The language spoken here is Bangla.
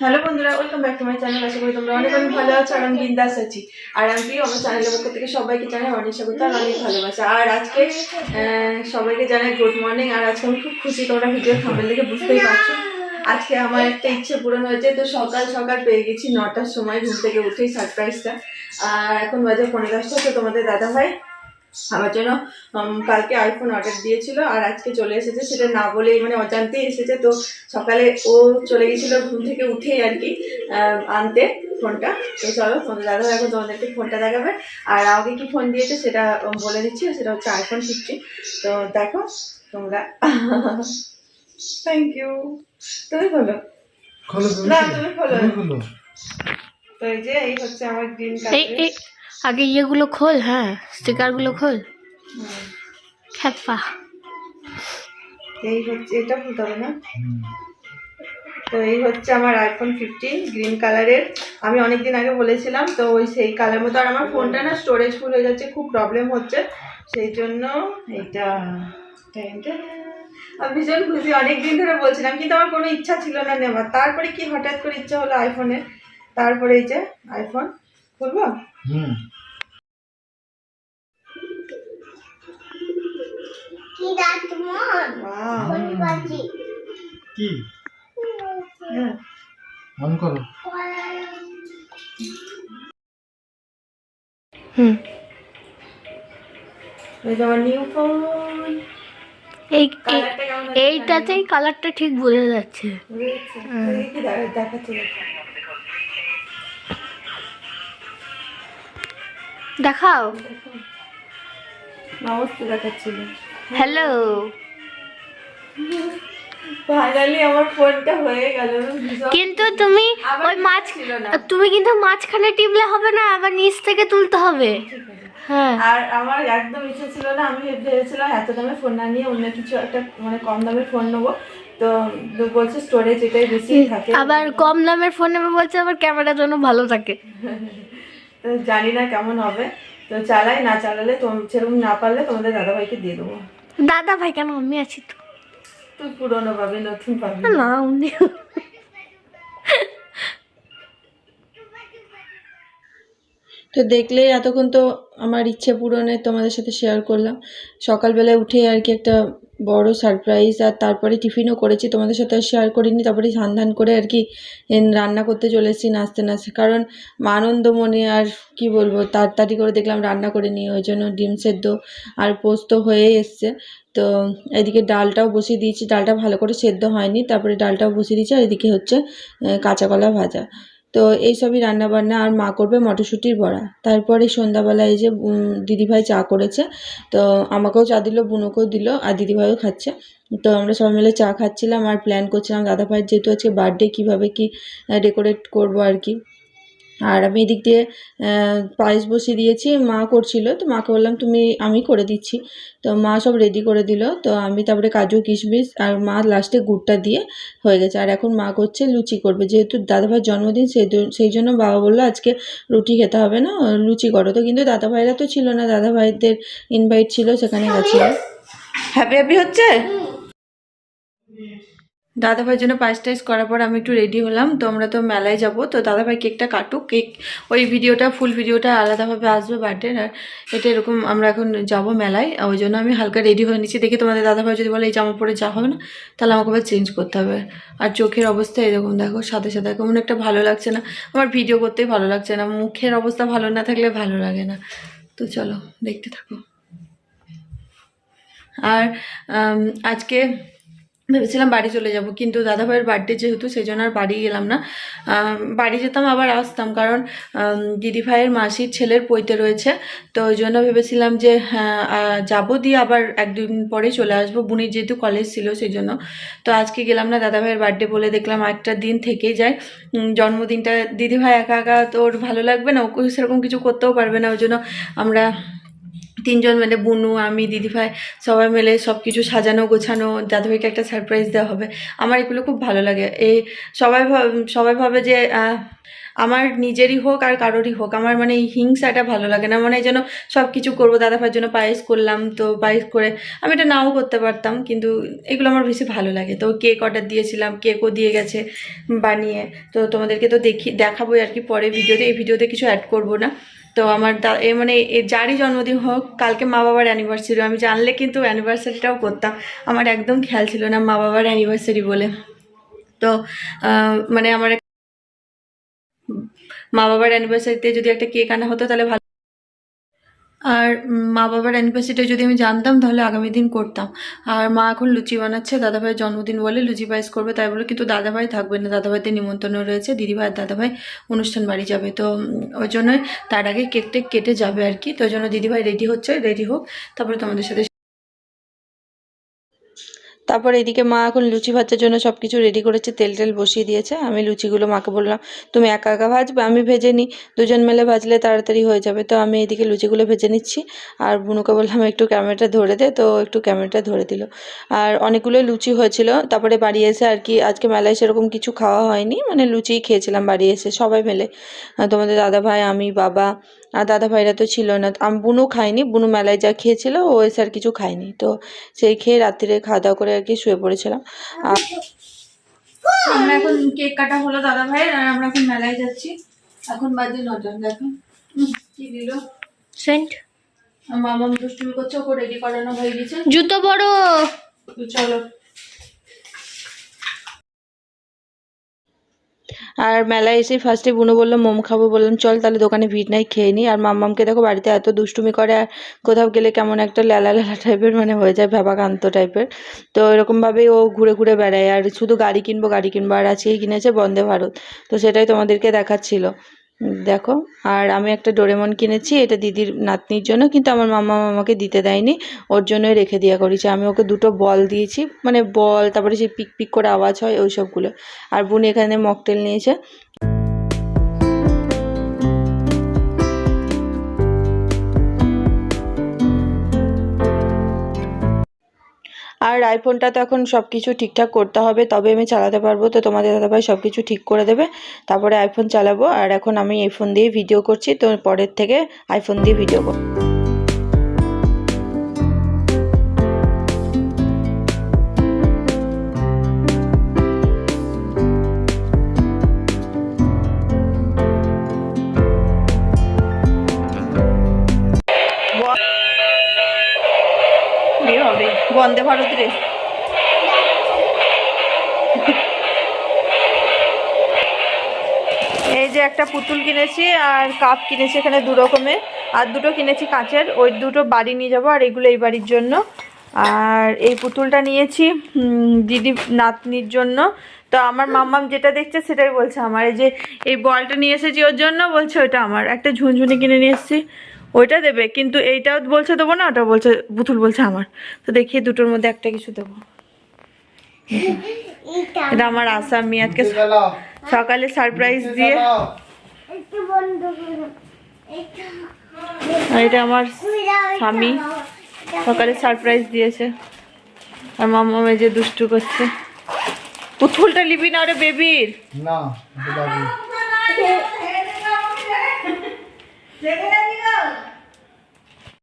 হ্যালো বন্ধুরা welcome back to my channel আশা করি তোমরা অনেক অনেক ভালো আছো আর আমি বিন্দাস আছি। আর আমি আমার চ্যানেলের পক্ষ থেকে সবাইকে জানাই অনেক স্বাগত আর অনেক ভালোবাসা। আর আজকে সবাইকে জানাই গুড মর্নিং আর আজকে আমি খুব খুশি, তোমরা ভিডিও থাম্বেল দেখে বুঝতেই পারছ। আজকে আমার একটা ইচ্ছে পূরণ হয়েছে, তো সকাল সকাল পেয়ে গেছি নটার সময়, ঘুম থেকে উঠেই সারপ্রাইজটা আর এখন বাজে পনেরো দশটা, তো তোমাদের দাদা ভাই আমার জন্য কালকে আইফোন অর্ডার দিয়েছিল আর আজকে চলে এসেছে সেটা না বলেই মানে অজান্তেই এসেছে। তো সকালে ও চলে গেছিল ঘুম থেকে উঠেই আর কি আহ, আনতে ফোনটা। তো চলো তোমাদের দাদা এখন তোমাদেরকে ফোনটা দেখাবে। আর আমাকে কি ফোন দিয়েছে সেটা বলে দিচ্ছি সেটা হচ্ছে আইফোন ফিফটি তো দেখো তোমরা। থ্যাংক ইউ তুমি বলো খোলো না, তুমি খোলো। তো এই যে এই হচ্ছে আমার গ্রিন এই আগে ইয়েগুলো খোল হ্যাঁ স্টিকারগুলো খোল। খ্যাপা। এই হচ্ছে, এটা হবে না? তো এই হচ্ছে আমার আইফোন ফিফটিন গ্রিন কালারের আমি অনেক দিন আগে বলেছিলাম, তো ওই সেই কালার মতো। আর আমার ফোনটা না স্টোরেজ ফুল হয়ে যাচ্ছে, খুব প্রবলেম হচ্ছে। সেই জন্য এইটা। আমি ভীষণ খুশি অনেক দিন ধরে বলছিলাম, কিন্তু আমার কোনো ইচ্ছা ছিল না নেওয়ার। তারপরে কি হঠাৎ করে ইচ্ছা হলো আইফোনের তারপরে এই যে আইফোন খুলবো হুম। Wow. কি? হ্যাঁ। অন করো। হুম। এই এইটাতেই কালারটা ঠিক বোঝা যাচ্ছে। কি দেখাচ্ছে দেখাও। নমস্তে দেখাচ্ছিল। হ্যালো। ফাইনালি আমার ফোনটা হয়ে গেল। কিন্তু তুমি আবার ওই মাছ তুমি কিন্তু মাঝখানে টিপলে হবে না আবার নিচ থেকে তুলতে হবে। হ্যাঁ। আর আমার একদম ইচ্ছে ছিল না আমি ভেবেছিলাম এত দামের ফোন না নিয়ে অন্য কিছু একটা মানে কম দামের ফোন নেব। তো বলছে স্টোরেজ এটাই বেশি থাকে। আবার কম দামের ফোন নেবে বলছে আবার ক্যামেরার জন্য ভালো থাকে। তো জানি না কেমন হবে। তো চালাই না চালালে তো সেরকম না পারলে তোমাদের দাদাভাইকে দিয়ে দেবো। দাদা ভাই কেন? আমি আছি তো। তুই পুরোনো পাবি নতুন পাবি না তো দেখলে এতক্ষণ তো আমার ইচ্ছে পূরণে তোমাদের সাথে শেয়ার করলাম। সকালবেলায় উঠে আর কি একটা বড় সারপ্রাইজ আর তারপরে টিফিনও করেছি, তোমাদের সাথে শেয়ার করিনি, তারপরে ধান করে আর কি রান্না করতে চলে এসেছি, নাচতে নাচতে। কারণ আনন্দ মনে আর কি বলব, তাড়াতাড়ি করে দেখলাম রান্না করে নিয়ে, ওই জন্য ডিম সেদ্ধ আর পোস্ত হয়ে এসছে। তো এদিকে ডালটাও বসিয়ে দিয়েছি, ডালটা ভালো করে সেদ্ধ হয়নি, তারপরে ডালটাও বসিয়ে দিয়েছি আর এদিকে হচ্ছে কাঁচা কলা ভাজা। তো এইসবই রান্না বান্না আর মা করবে মটরশুঁটির বড়া। তারপরে সন্ধ্যাবেলায় এই যে দিদিভাই চা করেছে, তো আমাকেও চা দিল, বুনোকেও দিল, আর দিদিভাইও খাচ্ছে। তো আমরা সবাই মিলে চা খাচ্ছিলাম আর প্ল্যান করছিলাম, দাদাভাইয়ের যেহেতু আজকে বার্থডে কীভাবে কি ডেকোরেট করব আর কি। আর আমি এদিক দিয়ে পায়েস বসিয়ে দিয়েছি। মা করছিল তো মাকে বললাম তুমি আমি করে দিচ্ছি। তো মা সব রেডি করে দিল। তো আমি তারপরে কাজু কিশমিশ আর মা লাস্টে গুড়টা দিয়ে হয়ে গেছে। আর এখন মা করছে লুচি করবে। যেহেতু দাদাভাইয়ের জন্মদিন সেই সেই জন্য বাবা বলল আজকে রুটি খেতে হবে না লুচি করো। তো কিন্তু দাদাভাইরা তো ছিল না। দাদাভাইদের ইনভাইট ছিল সেখানে গেছিলাম। হ্যাপি হ্যাপি হচ্ছে? দাদাভাইয়ের জন্য পায়েস টাইস করার পর আমি একটু রেডি হলাম। তো আমরা তো মেলায় যাব। তো দাদাভাই কেকটা কাটুক। কেক, ওই ভিডিওটা ফুল ভিডিওটা আলাদাভাবে আসবে বার্থডে আর এটা এরকম আমরা এখন যাব মেলায়। ওই জন্য আমি হালকা রেডি হয়ে নিচ্ছি। দেখি তোমাদের দাদাভাই যদি বলে, এই জামা পরে যা হবে না, তাহলে আমাকে আবার চেঞ্জ করতে হবে। আর চোখের অবস্থা এরকম, দেখো সাথে সাথে কেমন একটা ভালো লাগছে না। আমার ভিডিও করতেই ভালো লাগছে না। মুখের অবস্থা ভালো না থাকলে ভালো লাগে না। তো চলো, দেখতে থাকো। আর আজকে ভেবেছিলাম বাড়ি চলে যাব, কিন্তু দাদাভাইয়ের বার্থডে যেহেতু সেই জন্য আর বাড়ি গেলাম না। বাড়ি যেতাম, আবার আসতাম, কারণ দিদিভাইয়ের মাসির ছেলের পৈতে রয়েছে। তো ওই জন্য ভেবেছিলাম যে হ্যাঁ যাব দিয়ে আবার এক একদিন পরে চলে আসব। বুনির যেহেতু কলেজ ছিল সেই জন্য তো আজকে গেলাম না দাদাভাইয়ের বার্থডে বলে দেখলাম একটা দিন থেকেই যায়। জন্মদিনটা, দিদিভাই একা একা তো ওর ভালো লাগবে না? ওকে সেরকম কিছু করতেও পারবে না, ওই জন্য আমরা তিনজন মিলে, বুনু, আমি, দিদিভাই সবাই মিলে সব কিছু সাজানো, গোছানো, দাদাভাইকে একটা সারপ্রাইজ দেওয়া হবে। আমার এগুলো খুব ভালো লাগে। এই সবাই সবাই ভাবে যে আমার নিজেরই হোক আর কারোরই হোক, আমার মানে এই হিংসাটা ভালো লাগে না। মানে যেন সব কিছু করব, দাদাভাইয়ের জন্য পায়েস করলাম, তো পায়েস করে আমি এটা নাও করতে পারতাম, কিন্তু এগুলো আমার বেশি ভালো লাগে। তো কেক অর্ডার দিয়েছিলাম কেকও দিয়ে গেছে বানিয়ে। তো তোমাদেরকে তো দেখি, দেখাবোই আর কি পরে ভিডিওতে। এই ভিডিওতে কিছু অ্যাড করব না। তো আমার এ মানে এ যারই জন্মদিন হোক, কালকে মা বাবার অ্যানিভার্সারি আমি জানলে কিন্তু অ্যানিভার্সারিটাও করতাম। আমার একদম খেয়াল ছিল না মা বাবার অ্যানিভার্সারি বলে। তো মানে আমার মা বাবার অ্যানিভার্সারিতে যদি একটা কেক আনা হতো, তাহলে ভালো আর মা বাবার অ্যানিভার্সারিটা যদি আমি জানতাম, তাহলে আগামী দিন করতাম। আর মা এখন লুচি বানাচ্ছে, দাদাভাইয়ের জন্মদিন বলে লুচি পায়েস করবে, তাই বলে কিন্তু দাদাভাই থাকবে না। দাদাভাইতে নিমন্ত্রণ রয়েছে, দিদিভাই আর দাদাভাই অনুষ্ঠান বাড়ি যাবে। তো ওই জন্যই তার আগে কেক টেক কেটে যাবে আর কি। তো ওই জন্য দিদিভাই রেডি হচ্ছে রেডি হোক, তারপরে তোমাদের সাথে তারপর এদিকে মা এখন লুচি ভাজার জন্য সব কিছু রেডি করেছে, তেল টেল বসিয়ে দিয়েছে। আমি লুচিগুলো মাকে বললাম, তুমি একা একা ভাজবে? আমি ভেজে নিই। দুজন মেলে ভাজলে তাড়াতাড়ি হয়ে যাবে। তো আমি এদিকে লুচিগুলো ভেজে নিচ্ছি। আর বুনুকে বললাম, একটু ক্যামেরাটা ধরে দে। তো একটু ক্যামেরাটা ধরে দিল। আর অনেকগুলোই লুচি হয়েছিল। তারপরে বাড়ি এসে আর কি, আজকে মেলায় সেরকম কিছু খাওয়া হয়নি। মানে লুচিই খেয়েছিলাম বাড়ি এসে, সবাই মিলে। তোমাদের দাদা ভাই আমি, বাবা আর দাদা ভাইরা তো ছিল না। আমি বুনু খাইনি বুনু মেলায় যা খেয়েছিল ও এসে আর কিছু খায়নি। তো সেই খেয়ে রাত্রিরে খাওয়া দাওয়া করে আর কি শুয়ে পড়েছিলাম। আর আমরা এখন কেক কাটা হলো দাদা ভাইয়ের আর আমরা এখন মেলায় যাচ্ছি। এখন বাজে নটা দেখো। উম, কি দিল? সেন্ট। মামা দুষ্টুমি করছে ওকে রেডি করানো হয়ে গেছে। জুতো বড় চলো। আর মেলায় এসে ফার্স্টে বুনো বলল, মোমো খাব বললাম, চল তাহলে দোকানে ভিড় নাই, খেয়ে নিই আর মাম্মামকে দেখো বাড়িতে এত দুষ্টুমি করে, আর কোথাও গেলে কেমন একটা লেলা লেলা টাইপের মানে হয়ে যায় ভাবাকান্ত টাইপের তো এরকমভাবেই ও ঘুরে ঘুরে বেড়ায়, আর শুধু গাড়ি কিনবো গাড়ি কিনবো, আর আজকেই কিনেছে বন্দে ভারত। তো সেটাই তোমাদেরকে দেখাচ্ছিল। দেখো, আর আমি একটা ডোরেমন কিনেছি, এটা দিদির নাতনির জন্য, কিন্তু আমার মামা মামাকে দিতে দেয়নি, ওর জন্যই রেখে দেওয়া করেছি। আমি ওকে দুটো বল দিয়েছি মানে বল, তারপরে সেই পিক পিক করে আওয়াজ হয়, ওই সবগুলো। আর বোন এখানে মকটেল নিয়েছে। আর আইফোনটা তো এখন সব কিছু ঠিকঠাক করতে হবে, তবে আমি চালাতে পারব। তো তোমাদের দাদাভাই সব কিছু ঠিক করে দেবে। তারপরে আইফোন চালাবো। আর এখন আমি এই ফোন দিয়ে ভিডিও করছি। তো পরের থেকে আইফোন দিয়ে ভিডিও করব। বন্দে ভারত রে। এই যে একটা পুতুল কিনেছি আর কাপ কিনেছি এখানে দু রকমের আর দুটো কিনেছি কাঁচের, ওই দুটো বাড়ি নিয়ে যাব আর এগুলো এই বাড়ির জন্য। আর এই পুতুলটা নিয়েছি দিদি নাতনির জন্য। তো আমার মাম্মাম যেটা দেখছে সেটাই বলছে আমার। এই যে এই বলটা নিয়ে এসেছি ওর জন্য বলছে ওটা আমার। একটা ঝুনঝুনি কিনে নিয়ে এসেছি ওইটা দেবে। কিন্তু এইটাও বলছে দেবো না ওটা বলছে পুতুল বলছে আমার। তো দেখি দুটোর মধ্যে একটা কিছু দেবো। এটা আমার আজকে চালাও সকালে সারপ্রাইজ দিয়ে। আর এটা আমার স্বামী। সকালে সারপ্রাইজ দিয়েছে। আর মামা মেজে যে দুষ্টু করছে। পুতুলটা লিবি না ওরে বেবির। না